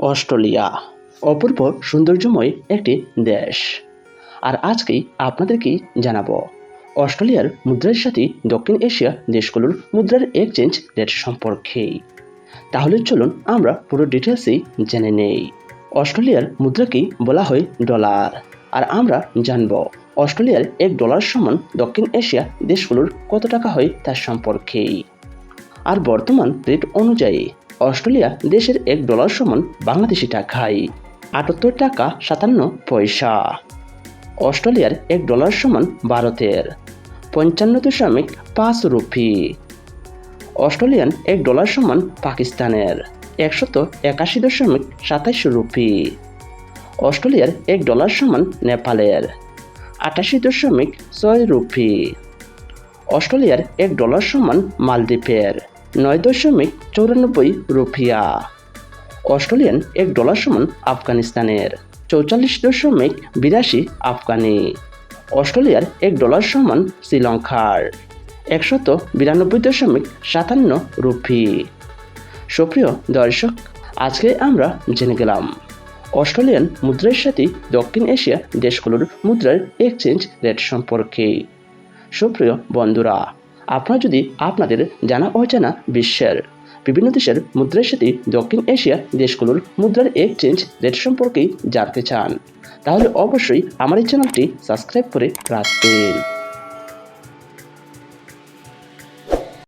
Australia. অপূর্ব সৌন্দর্যময় একটি দেশ। আর আজকেই আপনাদেরকেই জানাব, অস্ট্রেলিয়ার মুদ্রার সাথে দক্ষিণ এশিয়া দেশগুলোর মুদ্রার এক্সচেঞ্জ রেট সম্পর্কে। তাহলে চলুন আমরা পুরো ডিটেলসেই জেনে নেই। অস্ট্রেলিয়ার মুদ্রাকেই বলা হয় ডলার। আর আমরা জানব, অস্ট্রেলিয়ার এক ডলার সমান দক্ষিণ এশিয়া দেশগুলোর কত টাকা হয় তার সম্পর্কে। আর বর্তমান রেট অনুযায়ী অস্ট্রেলিয়া দেশের এক ডলার সমান বাংলাদেশি টাকায়। আটাত্তর টাকা সাতান্ন পয়সা। অস্ট্রেলিয়ার এক ডলার সমান ভারতের। পঞ্চান্ন দশমিক পাঁচ রুপি। অস্ট্রেলিয়ান এক ডলার সমান পাকিস্তানের। একশত একাশি দশমিক সাতাশ রুপি। অস্ট্রেলিয়ার এক ডলার সমান নেপালের। আটাশি দশমিক ছয় রুপি। অস্ট্রেলিয়ার এক ডলার সমান মালদ্বীপের। নয় দশমিক চৌরানব্বই রুপিয়া। অস্ট্রেলিয়ান এক ডলার সমান আফগানিস্তানের। চৌচল্লিশ দশমিক বিরাশি আফগানি। অস্ট্রেলিয়ার এক ডলার সমান শ্রীলঙ্কার। একশত বিরানব্বই দশমিক সাতান্ন রুপি। সুপ্রিয় দর্শক, আজকে আমরা জেনে গেলাম, অস্ট্রেলিয়ান মুদ্রার সাথে দক্ষিণ এশিয়া দেশগুলোর মুদ্রার এক্সচেঞ্জ রেট সম্পর্কে। সুপ্রিয় বন্ধুরা আপনারা যদি আপনাদের জানা অজানা বিশ্বের বিভিন্ন দেশের মুদ্রার সাথে দক্ষিণ এশিয়া দেশগুলোর মুদ্রার এক্সচেঞ্জ রেট সম্পর্কে জানতে চান, তাহলে অবশ্যই আমার এই চ্যানেলটি সাবস্ক্রাইব করে রাখবেন।